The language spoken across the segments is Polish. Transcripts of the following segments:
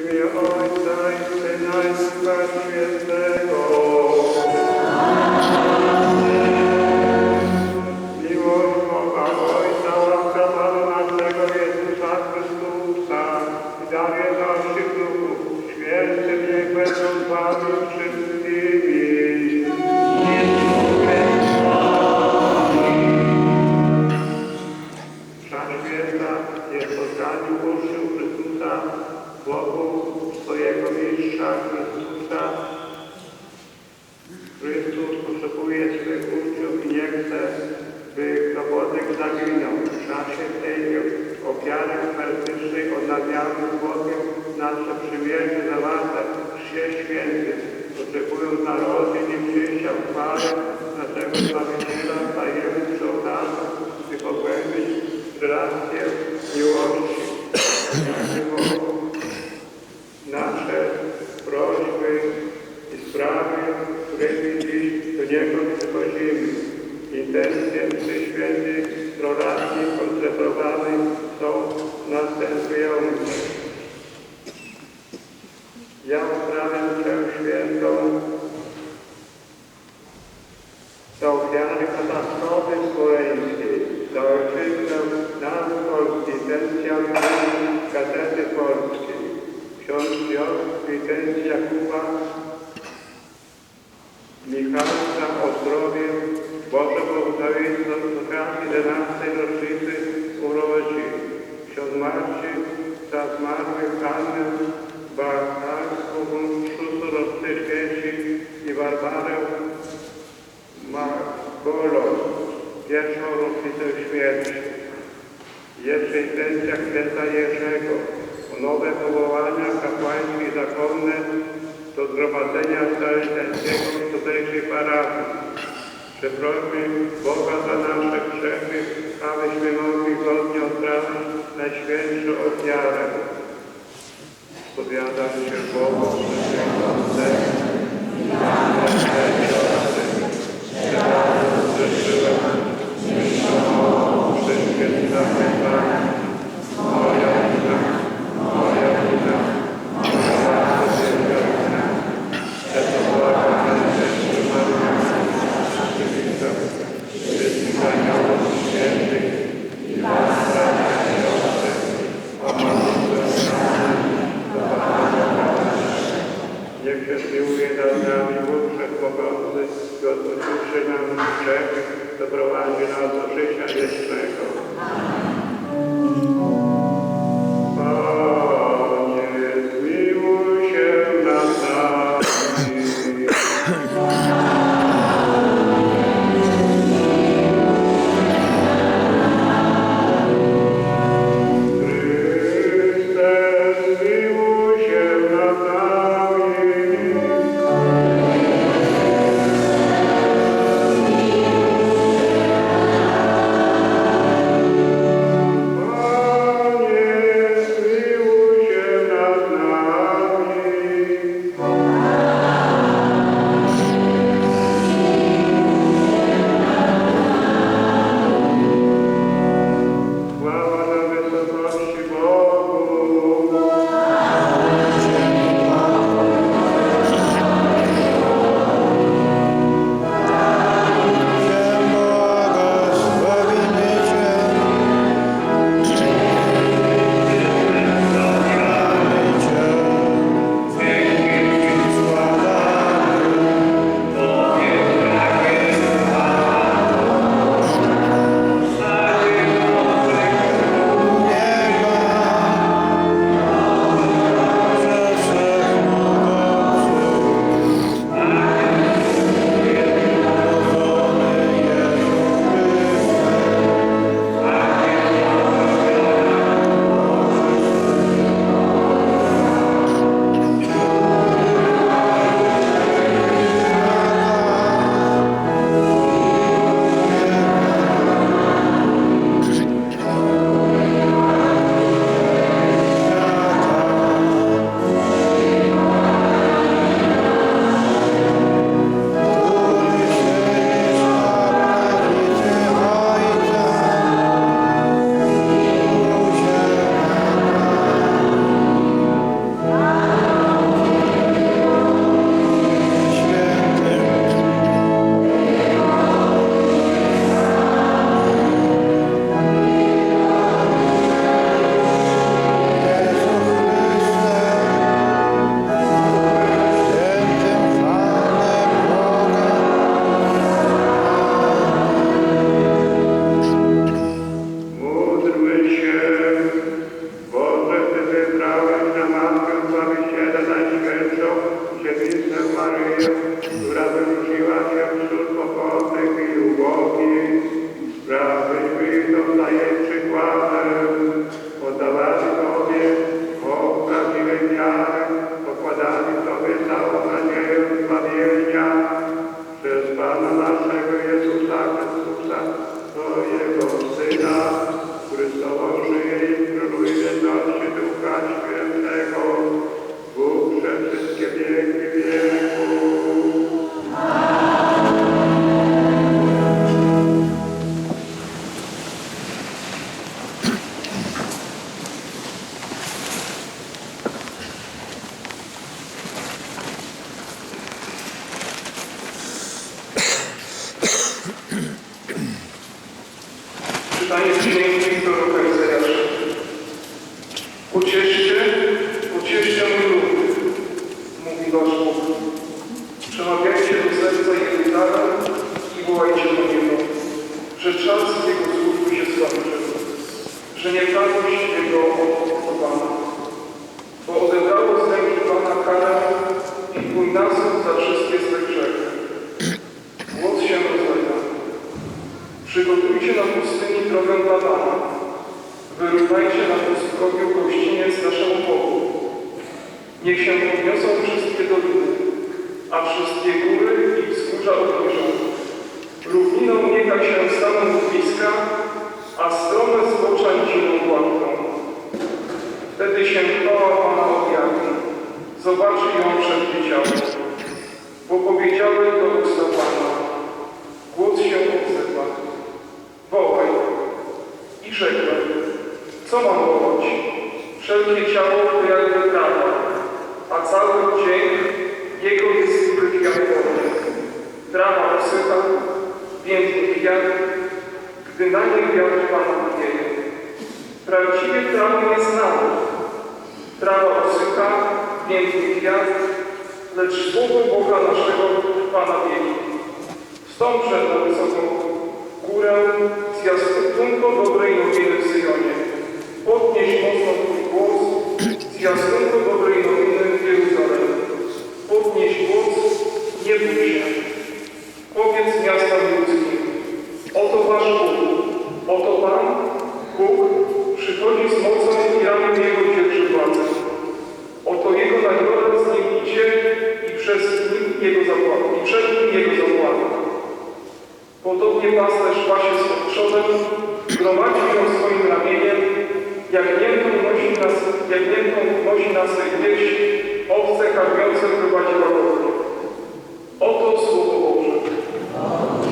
imię Ojca Chrystus potrzebuje swych uczniów i nie chce, by ktokolwiek zaginął. W czasie tej ofiary eucharystycznej odnawiamy Bogiem nasze przymierze zawarte w Chrzcie Świętym. Oczekując narodzin i przyjścia w chwale naszego Zbawiciela, stajemy przy ołtarzu, by pogłębić relacje miłości. Jakby nasze prośby i sprawy, którymi dziś do Niego przychodzimy. Intencje przy świętych roracji koncentrowanych są następujące. Ja uprawiam Cię świętą intencja księdza Jerzego o nowe powołania kapłańskie zakonne do zgromadzenia Staroświętego w tutejszej parafii. Przeprośmy Boga za nasze grzechy, abyśmy mogli godnie odprawić najświętszą ofiarę. Spowiadam się Bogu, że Otec, Przemawiajcie do serca Jeruzalem i wołajcie do Niego, że czas Jego służby się skończył, że nieprawość Jego odputowano, bo odebrało z ręki Pana karę i dwójnasób za wszystkie swe grzechy. Głos się rozlega. Przygotujcie na pustyni drogę dla Pana. Wyrównajcie na pustkowiu gościniec naszemu Bogu. Niech się podniosą wszystkie doliny, a wszystkie góry i wzgórza odłożą. Równiną niechaj się staną bliska, a strome zbocza zimą gładką. Wtedy się chwała Pana objawi, zobaczy ją przed ciało, bo powiedziały do usta Pana. Głos się odzywa. Wołaj. I rzekłem, co mam wołać? Wszelkie ciało to jakby trawa, a cały dzień jego jest kwiat wody. Trawa usycha, piękny kwiat, gdy na nie wiatr Pana wieje. Prawdziwie trawy nie znamy. Trawa usycha, piękny kwiat, lecz słowo Boga naszego Pana wieki. Wstąpże na wysoką górę z jastunką dobrej nowiny w Syjonie. Podnieś mocno Twój głos z jastunką dobrej nowiny w Jeruzalem. Podnieś głos, nie bój się. Podobnie pasterz pasie swym trzodem, gromadzi ją swoim ramieniem, jak niemką nosi na, jak niemką nosi na swej wieś, owce karmiące prowadzi. Oto Słowo Boże.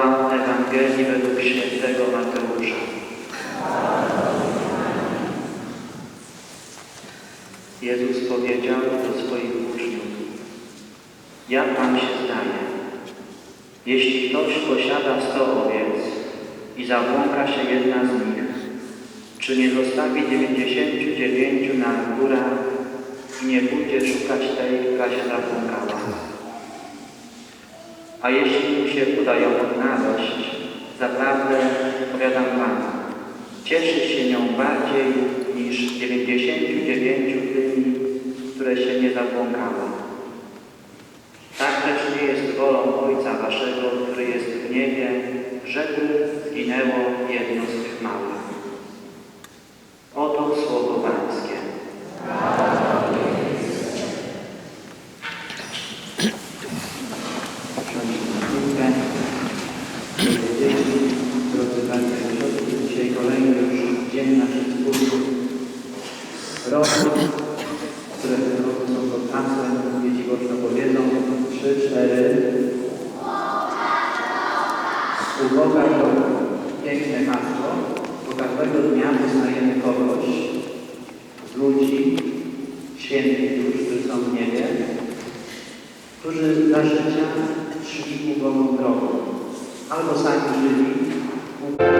Ewangelii według świętego Mateusza. Jezus powiedział do swoich uczniów, jak Wam się zdaje, jeśli ktoś posiada sto owiec i zabłąka się jedna z nich, czy nie zostawi 99 na górę i nie pójdzie szukać tej, która się zabłąkała? A jeśli mu się uda ją odnaleźć, zaprawdę powiadam wam, cieszy się nią bardziej niż dziewięćdziesięciu dziewięciu tymi, które się nie zabłąkały. Tak też nie jest wolą Ojca Waszego, który jest w niebie, żeby zginęło jedno z tych małych. Oto słowo Pańskie. Szanowni Dzieci, drodzy Panie Ksiądz, dzisiaj kolejny już dzień naszych wspólnych roku, które w tym roku są pod hasłem, dzieci głośno powiedzą, trzy, cztery. Uboga to piękne hasło, bo każdego dnia poznajemy kogoś z ludzi, świętych już, którzy są w niebie, którzy za życia szli ubogą drogą. Albo sami żyli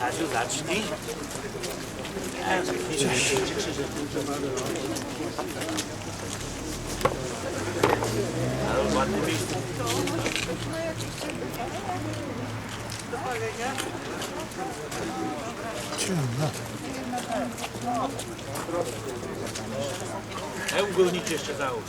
Kaziu, zacznij. Ale ładne miejsce. Hełm górniczy jeszcze załóż.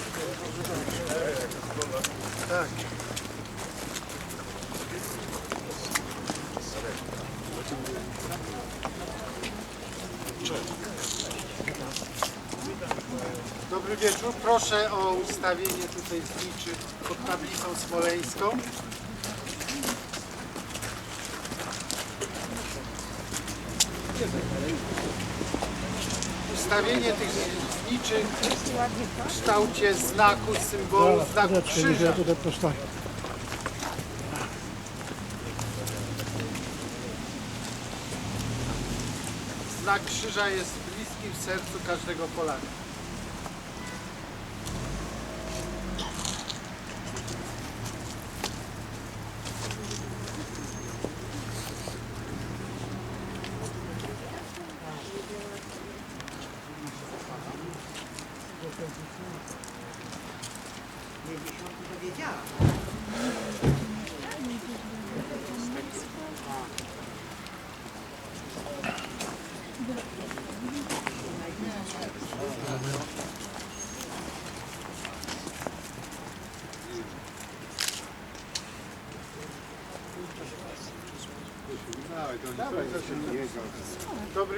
Dobry wieczór. Proszę o ustawienie tutaj zniczy pod tablicą smoleńską. Ustawienie tych zniczy w kształcie znaku, symbolu, znaku krzyża. znak krzyża jest bliski w sercu każdego Polaka. Nie, dziesiąty.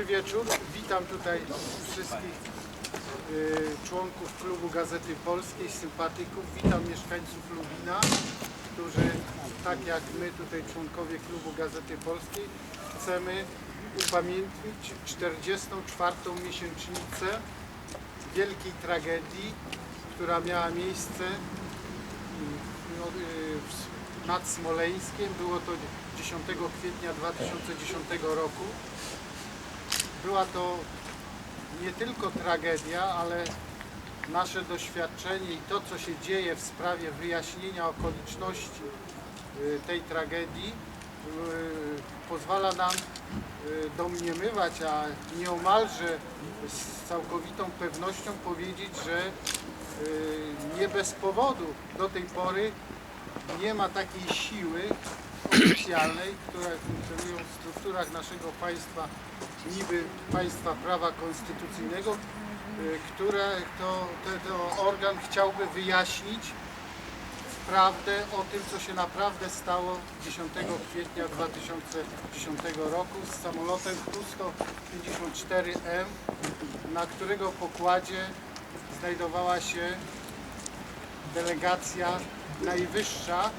Wieczór. Witam tutaj wszystkich y, członków klubu Gazety Polskiej, sympatyków. Witam mieszkańców Lubina, którzy tak jak my tutaj członkowie klubu Gazety Polskiej chcemy upamiętnić 44. miesięcznicę wielkiej tragedii, która miała miejsce no, y, nad Smoleńskiem. Było to 10 kwietnia 2010 roku. Była to nie tylko tragedia, ale nasze doświadczenie i to, co się dzieje w sprawie wyjaśnienia okoliczności y, tej tragedii, y, pozwala nam y, domniemywać, a nieomalże z całkowitą pewnością powiedzieć, że nie bez powodu. Do tej pory nie ma takiej siły oficjalnej, która funkcjonuje w strukturach naszego państwa, niby państwa prawa konstytucyjnego, y, które to, te- to organ chciałby wyjaśnić prawdę o tym, co się naprawdę stało 10 kwietnia 2010 roku z samolotem Tu-154M, na którego pokładzie znajdowała się delegacja najwyższa